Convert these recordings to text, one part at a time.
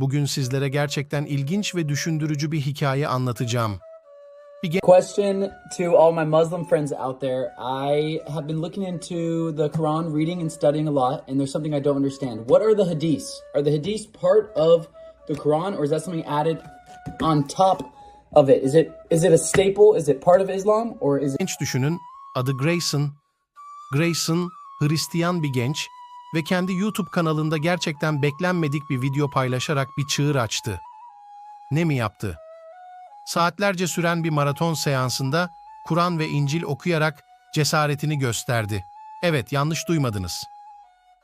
Bugün sizlere gerçekten ilginç ve düşündürücü bir hikaye anlatacağım. Question to all my Muslim friends out there. I have been looking into the Quran, reading and studying a lot, and there's something I don't understand. What are the hadiths? Are the hadiths part of the Quran, or is that something added on top of it? Is it is it a staple? Is it part of Islam, or is it Genç düşünün, adı Grayson. Grayson, Hristiyan bir genç ve kendi YouTube kanalında gerçekten beklenmedik bir video paylaşarak bir çığır açtı. Ne mi yaptı? Saatlerce süren bir maraton seansında Kur'an ve İncil okuyarak cesaretini gösterdi. Evet, yanlış duymadınız.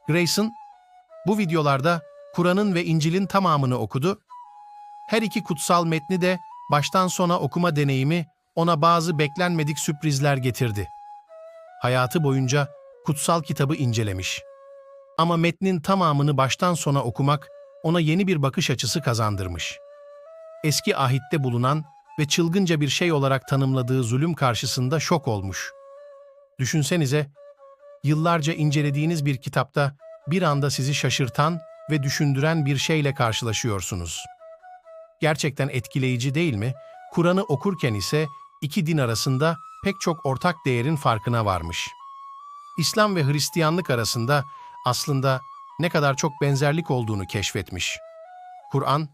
Grayson, bu videolarda Kur'an'ın ve İncil'in tamamını okudu. Her iki kutsal metni de baştan sona okuma deneyimi ona bazı beklenmedik sürprizler getirdi. Hayatı boyunca kutsal kitabı incelemiş. Ama metnin tamamını baştan sona okumak ona yeni bir bakış açısı kazandırmış. Eski ahitte bulunan ve çılgınca bir şey olarak tanımladığı zulüm karşısında şok olmuş. Düşünsenize, yıllarca incelediğiniz bir kitapta bir anda sizi şaşırtan ve düşündüren bir şeyle karşılaşıyorsunuz. Gerçekten etkileyici değil mi? Kur'an'ı okurken ise iki din arasında pek çok ortak değerin farkına varmış. İslam ve Hristiyanlık arasında aslında ne kadar çok benzerlik olduğunu keşfetmiş. Kur'an,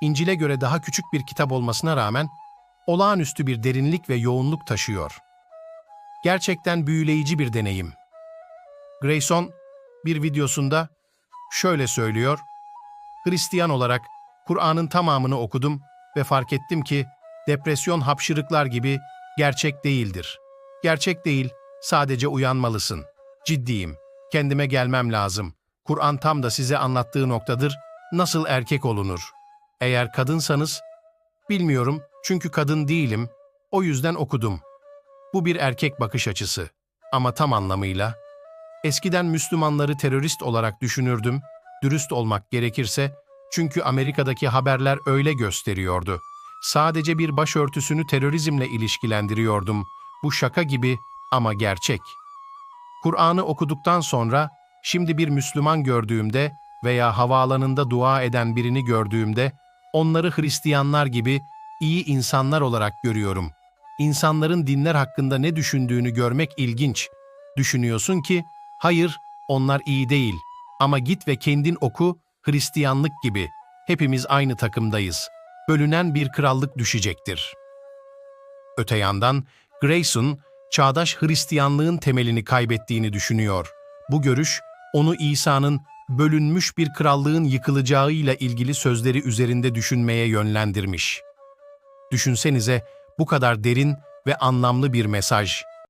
İncil'e göre daha küçük bir kitap olmasına rağmen olağanüstü bir derinlik ve yoğunluk taşıyor. Gerçekten büyüleyici bir deneyim. Grayson bir videosunda şöyle söylüyor, Hristiyan olarak Kur'an'ın tamamını okudum ve fark ettim ki depresyon hapşırıklar gibi gerçek değildir. Gerçek değil, sadece uyanmalısın. Ciddiyim, kendime gelmem lazım. Kur'an tam da size anlattığı noktadır, nasıl erkek olunur. Eğer kadınsanız, bilmiyorum çünkü kadın değilim, o yüzden okudum. Bu bir erkek bakış açısı ama tam anlamıyla. Eskiden Müslümanları terörist olarak düşünürdüm, dürüst olmak gerekirse, çünkü Amerika'daki haberler öyle gösteriyordu. Sadece bir başörtüsünü terörizmle ilişkilendiriyordum. Bu şaka gibi ama gerçek. Kur'an'ı okuduktan sonra şimdi bir Müslüman gördüğümde veya havaalanında dua eden birini gördüğümde onları Hristiyanlar gibi iyi insanlar olarak görüyorum. İnsanların dinler hakkında ne düşündüğünü görmek ilginç. Düşünüyorsun ki, hayır, onlar iyi değil. Ama git ve kendin oku, Hristiyanlık gibi. Hepimiz aynı takımdayız. Bölünen bir krallık düşecektir. Öte yandan, Grayson, çağdaş Hristiyanlığın temelini kaybettiğini düşünüyor. Bu görüş, onu İsa'nın bölünmüş bir krallığın yıkılacağıyla ilgili sözleri üzerinde düşünmeye yönlendirmiş. Düşünsenize bu kadar derin ve anlamlı bir mesaj